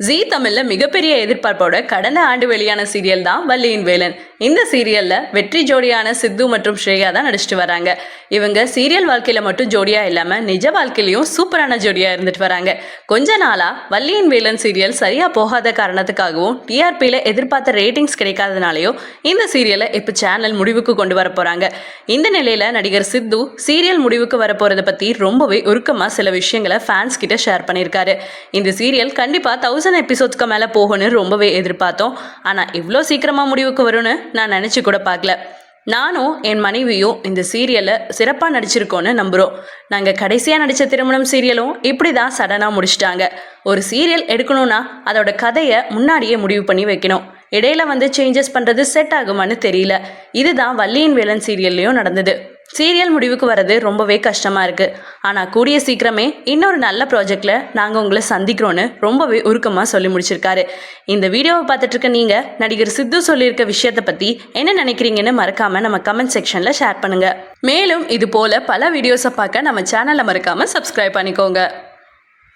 ஜீ தமிழ்ல மிகப்பெரிய எதிர்பார்ப்போட கடந்த ஆண்டு வெளியான சீரியல் தான் வள்ளியின் வேலன். இந்த சீரியல்ல வெற்றி ஜோடியான சித்து மற்றும் ஸ்ரேயா தான் நடிச்சிட்டு வராங்க. இவங்க சீரியல் வாழ்க்கையில மட்டும் ஜோடியா இல்லாம நிஜ வாழ்க்கையிலயும் சூப்பரான ஜோடியா இருந்துட்டு வராங்க. கொஞ்ச நாளா வள்ளியின் வேலன் சீரியல் சரியா போகாத காரணத்துக்காகவும் டிஆர்பியில எதிர்பார்த்த ரேட்டிங்ஸ் கிடைக்காதனாலயும் இந்த சீரியலை இப்ப சேனல் முடிவுக்கு கொண்டு வர போறாங்க. இந்த நிலையில நடிகர் சித்து சீரியல் முடிவுக்கு வர பற்றி பத்தி ரொம்பவே உருக்கமா சில விஷயங்களை ஃபேன்ஸ் கிட்ட ஷேர் பண்ணியிருக்காரு. இந்த சீரியல் கண்டிப்பா தௌசண்ட் எபிசோட்ஸ்க்கு மேலே போகும்னு ரொம்பவே எதிர்பார்த்தோம். ஆனால் இவ்வளோ சீக்கிரமாக முடிவுக்கு வரும்னு நான் நினச்சி கூட பார்க்கல. நானும் என் மனைவியும் இந்த சீரியலை சிறப்பாக நடிச்சிருக்கோன்னு நம்புகிறோம் நாங்கள் கடைசியாக நடித்த திருமணம் சீரியலும் இப்படி தான் சடனாக முடிச்சிட்டாங்க. ஒரு சீரியல் எடுக்கணும்னா அதோட கதையை முன்னாடியே முடிவு பண்ணி வைக்கணும். இடையில வந்து சேஞ்சஸ் பண்ணுறது செட் ஆகுமான்னு தெரியல. இதுதான் வள்ளியின் வேலன் சீரியல்லையும் நடந்தது. சீரியல் முடிவுக்கு வர்றது ரொம்பவே கஷ்டமாக இருக்குது ஆனால் கூடிய சீக்கிரமே இன்னொரு நல்ல ப்ராஜெக்டில் நாங்கள் உங்களை சந்திக்கிறோன்னு ரொம்பவே உருக்கமாக சொல்லி முடிச்சிருக்காரு. இந்த வீடியோவை பார்த்துட்ருக்க நீங்கள் நடிகர் சித்து சொல்லியிருக்க விஷயத்தை பற்றி என்ன நினைக்கிறீங்கன்னு மறக்காமல் நம்ம கமெண்ட் செக்ஷனில் ஷேர் பண்ணுங்கள் மேலும் இது போல் பல வீடியோஸை பார்க்க நம்ம சேனலை மறக்காமல் சப்ஸ்கிரைப் பண்ணிக்கோங்க.